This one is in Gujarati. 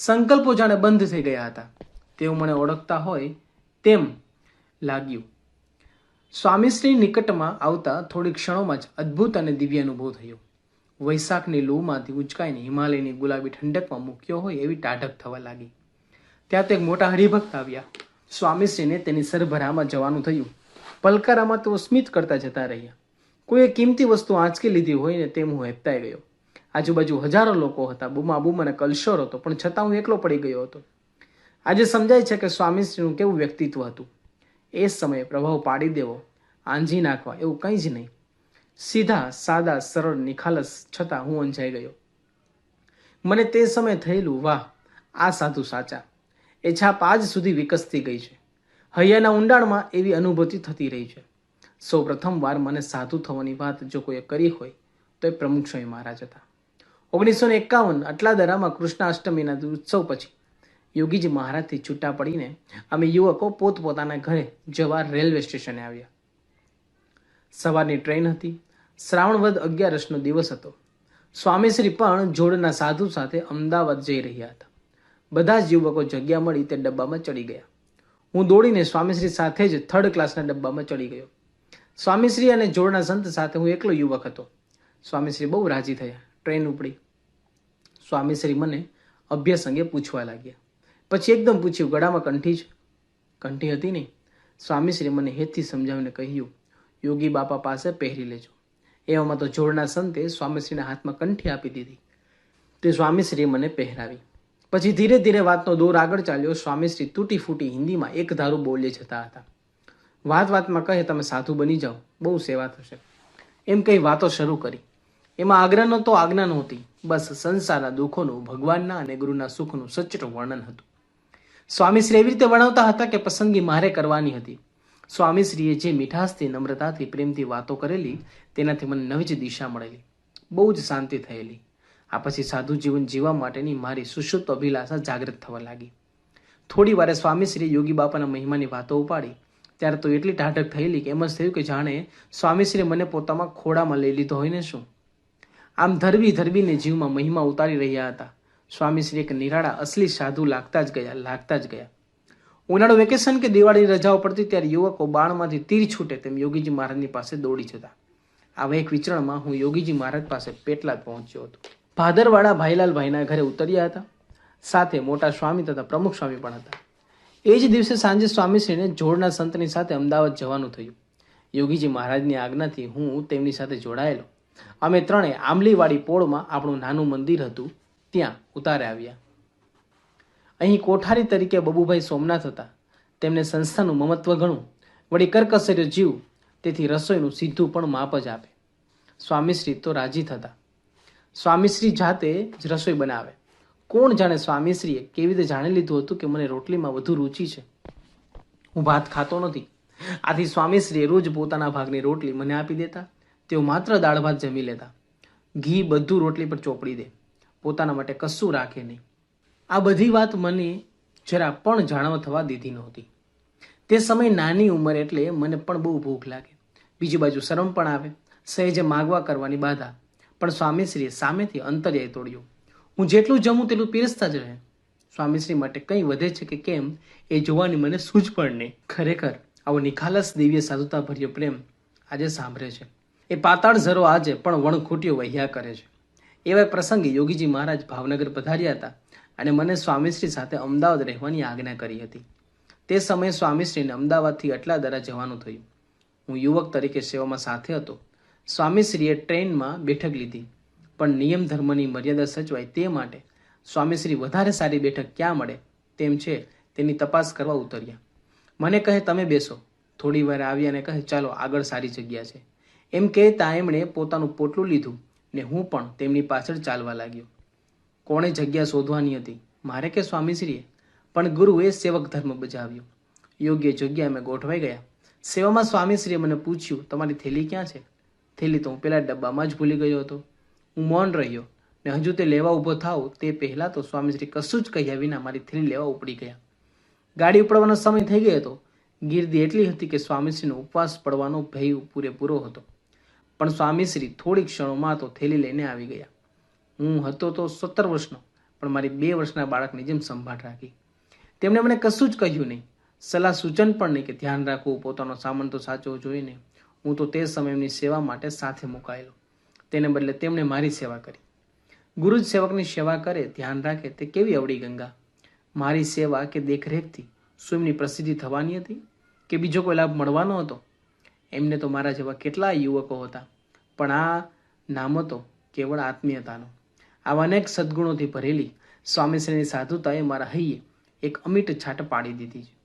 સંકલ્પો જાણે બંધ થઈ ગયા હતા. તેઓ મને ઓળખતા હોય તેમ લાગ્યું. સ્વામીશ્રી નિકટમાં આવતા થોડી ક્ષણોમાં જ અદ્ભુત અને દિવ્ય અનુભવ થયો. વૈશાખની લૂમાંથી ઉંચકાઈને હિમાલયની ગુલાબી ઠંડકમાં મૂક્યો હોય એવી ટાઢક થવા લાગી. ત્યાં તો એક મોટા હરિભક્ત આવ્યા. સ્વામીશ્રીને તેની સરભરામાં જવાનું થયું. પલકારામાં તેઓ સ્મિત કરતા જતા રહ્યા. કોઈએ કિંમતી વસ્તુ આંચકી લીધી હોય ને તેમ હું હેપતાઈ ગયો. આજુબાજુ હજારો લોકો હતા, બૂમાબૂમ અને કલશોર હતો, પણ છતાં હું એકલો પડી ગયો હતો. આજે સમજાય છે કે સ્વામીશ્રીનું કેવું વ્યક્તિત્વ હતું. એ સમયે પ્રભાવ પાડી દેવો, આંજી નાખવા એવું કંઈ જ નહીં. સીધા, સાદા, સરળ, નિખાલસ છતાં હું અંજાઈ ગયો. મને તે સમયે થયેલું, વાહ, આ સાધુ સાચા. એ છાપ આજ સુધી વિકસતી ગઈ છે. હૈયાના ઊંડાણમાં એવી અનુભૂતિ થતી રહી છે. સૌ પ્રથમ વાર મને સાધુ થવાની વાત જો કોઈએ કરી હોય, તો એ પ્રમુખ સ્વામી મહારાજ હતા. ઓગણીસો ને એકાવન આટલા દરામાં કૃષ્ણાષ્ટમીના ઉત્સવ પછી યોગીજી મહારાજથી છૂટા પડીને અમે યુવકો પોતપોતાના ઘરે જવા રેલવે સ્ટેશને આવ્યા. સવારની ટ્રેન હતી. શ્રાવણ વધ અગિયારસનો દિવસ હતો. સ્વામીશ્રી પણ જોડના સાધુ સાથે અમદાવાદ જઈ રહ્યા હતા. બધા જ યુવકો જગ્યા મળી તે ડબ્બામાં ચડી ગયા. હું દોડીને સ્વામીશ્રી સાથે જ થર્ડ ક્લાસના ડબ્બામાં ચડી ગયો. સ્વામીશ્રી અને જોડના સંત સાથે હું એકલો યુવક હતો. સ્વામીશ્રી બહુ રાજી થયા. ટ્રેન ઉપડી. સ્વામીશ્રી મને અભ્યાસ અંગે પૂછવા લાગ્યા. પછી એકદમ પૂછ્યું, ગળામાં કંઠી છે? કંઠી હતી નહીં સ્વામીશ્રી મને હેતથી સમજાવીને કહ્યું, યોગી બાપા પાસે પહેરી લેજો. એવામાં તો જોડના સંતે સ્વામીશ્રીના હાથમાં કંઠી આપી દીધી. તે સ્વામીશ્રીએ મને પહેરાવી. પછી ધીરે ધીરે વાતનો દોર આગળ ચાલ્યો સ્વામીશ્રી તૂટી ફૂટી હિન્દીમાં એક ધારું બોલી જતા હતા. વાત વાતમાં કહે તમે સાધુ બની જાઓ, બહુ સેવા થશે. એમ કંઈ વાતો શરૂ કરી. એમાં આગ્રહ તો આજ્ઞા નહોતી. બસ સંસારના દુઃખોનું, ભગવાનના અને ગુરુના સુખનું સચરું વર્ણન હતું. સ્વામીશ્રી એવી રીતે વર્ણવતા હતા કે પસંદગી મારે કરવાની હતી. સ્વામીશ્રીએ જે મીઠાશથી, નમ્રતાથી, પ્રેમથી વાતો કરેલી, તેનાથી મને નવી જ દિશા મળેલી. બહુ જ શાંતિ થયેલી. આ પછી સાધુ જીવન જીવવા માટેની મારી સુષુપ્ત અભિલાષા જાગૃત થવા લાગી. થોડી વારે સ્વામીશ્રી યોગી બાપાના મહિમાની વાતો ઉપાડી. ત્યારે તો એટલી ટાઢક થયેલી કે એમ જ થયું કે જાણે સ્વામીશ્રી મને પોતામાં ખોડામાં લઈ લીધો હોય ને શું? આમ ધરવી ધરવીને જીવમાં મહિમા ઉતારી રહ્યા હતા. સ્વામીશ્રી એક નિરાળા, અસલી સાધુ લાગતા જ ગયા, લાગતા જ ગયા. ઉનાળુ વેકેશન કે દિવાળીની રજાઓ પડતી ત્યારે યુવકો બાણમાંથી તીર છૂટે તેમ યોગીજી મહારાજની પાસે દોડી જતા. આવા એક વિચરણમાં હું યોગીજી મહારાજ પાસે પેટલાદ પહોંચ્યો હતો. ભાદરવાડા ભાઈલાલ ભાઈના ઘરે ઉતર્યા હતા. સાથે મોટા સ્વામી તથા પ્રમુખ સ્વામી પણ હતા. એ જ દિવસે સાંજે સ્વામીશ્રીને જોડના સંતની સાથે અમદાવાદ જવાનું થયું. યોગીજી મહારાજની આજ્ઞાથી હું તેમની સાથે જોડાયેલો. અમે ત્રણે આંબલીવાડી પોળમાં આપણું નાનું મંદિર હતું. ત્યાં ઉતારે આવ્યા. અહીં કોઠારી તરીકે બબુભાઈ સોમનાથ હતા. તેમને સંસ્થાનું મમત્વ ઘણું વળી કરકસર્યો જીવ, તેથી રસોઈનું સીધું પણ માપ જ આપે. સ્વામીશ્રી તો રાજી થતા. સ્વામીશ્રી જાતે જ રસોઈ બનાવે. કોણ જાણે સ્વામીશ્રીએ કેવી રીતે જાણી લીધું હતું કે મને રોટલીમાં વધુ રુચિ છે? હું ભાત ખાતો નથી. આથી સ્વામીશ્રીએ રોજ પોતાના ભાગની રોટલી મને આપી દેતા. તેઓ માત્ર દાળ ભાત જમી લેતા. ઘી બધું રોટલી પર ચોપડી દે. પોતાના માટે કશું રાખે નહીં. આ બધી વાત મને જરા પણ જાણવા થવા દીધી નહોતી. તે સમય નાની ઉંમર એટલે મને પણ બહુ ભૂખ લાગે. બીજી બાજુ શરમ પણ આવે. સહેજે માગવા કરવાની બાધા. પણ સ્વામીશ્રીએ સામેથી અંતર્યાય તોડ્યું. હું જેટલું જમું તેટલું પીરસતા જ રહે. સ્વામીશ્રી માટે કંઈ વધે છે કે કેમ એ જોવાની મને સૂઝ પણ નહીં. ખરેખર આવો નિખાલસ દિવ્ય સાધુતા ભર્યો પ્રેમ આજે સાંભળે છે. એ પાતાળ ઝરો આજે પણ વણખૂટીઓ વહ્યા કરે છે. એવા પ્રસંગે યોગીજી મહારાજ ભાવનગર પધાર્યા હતા અને મને સ્વામીશ્રી સાથે અમદાવાદ રહેવાની આજ્ઞા કરી હતી. તે સમયે સ્વામીશ્રીને અમદાવાદથી અટલા દરા જવાનું થયું. હું યુવક તરીકે સેવામાં સાથે હતો. સ્વામીશ્રીએ ટ્રેનમાં બેઠક લીધી. પણ નિયમ ધર્મની મર્યાદા સચવાય તે માટે સ્વામીશ્રી વધારે સારી બેઠક ક્યાં મળે તેમ છે તેની તપાસ કરવા ઉતર્યા. મને કહે તમે બેસો. થોડી વાર આવ્યા અને કહે, ચાલો, આગળ સારી જગ્યા છે. એમ કહેતા એમણે પોતાનું પોટલું લીધું ને હું પણ તેમની પાછળ ચાલવા લાગ્યો. કોણે જગ્યા શોધવાની હતી? મારે કે સ્વામીશ્રીએ? પણ ગુરુએ સેવક ધર્મ બજાવ્યો. યોગ્ય જગ્યા અમે ગોઠવાઈ ગયા. સેવામાં સ્વામીશ્રીએ મને પૂછ્યું, તમારી થેલી ક્યાં છે? થેલી તો હું પેલા ડબ્બામાં જ ભૂલી ગયો હતો. હું મૌન રહ્યો ને હજુ તે લેવા ઊભો થાવ તે પહેલાં તો સ્વામીશ્રી કશું જ કહ્યા વિના મારી થેલી લેવા ઉપડી ગયા. ગાડી ઉપડવાનો સમય થઈ ગયો હતો. ગીર્દી એટલી હતી કે સ્વામીશ્રીનો ઉપવાસ પડવાનો ભય પૂરેપૂરો હતો. પણ સ્વામીશ્રી થોડી ક્ષણોમાં તો થેલી લઈને આવી ગયા. હું હતો તો સત્તર વર્ષનો, પણ મારી બે વર્ષના બાળકની જેમ સંભાળ રાખી. તેમણે મને કશું જ કહ્યું નહીં. સલાહ સૂચન પણ નહીં કે ધ્યાન રાખવું, પોતાનો સામાન તો સાચવો જોઈએ નહીં હું તો તે સમયની સેવા માટે સાથે મુકાયેલો. તેને બદલે તેમણે મારી સેવા કરી. ગુરુ જ સેવકની સેવા કરે, ધ્યાન રાખે તે કેવી અવળી ગંગા? મારી સેવા કે દેખરેખથી સ્વયંની પ્રસિદ્ધિ થવાની હતી? કે બીજો કોઈ લાભ મળવાનો હતો? એમને તો મારા જેવા કેટલા યુવકો હતા. પણ આ નામ હતો કેવળ આત્મીયતાનો. આવા અનેક સદગુણોથી ભરેલી સ્વામીશ્રીની સાધુતાએ મારા હૈયે એક અમીટ છાટ પાડી દીધી છે.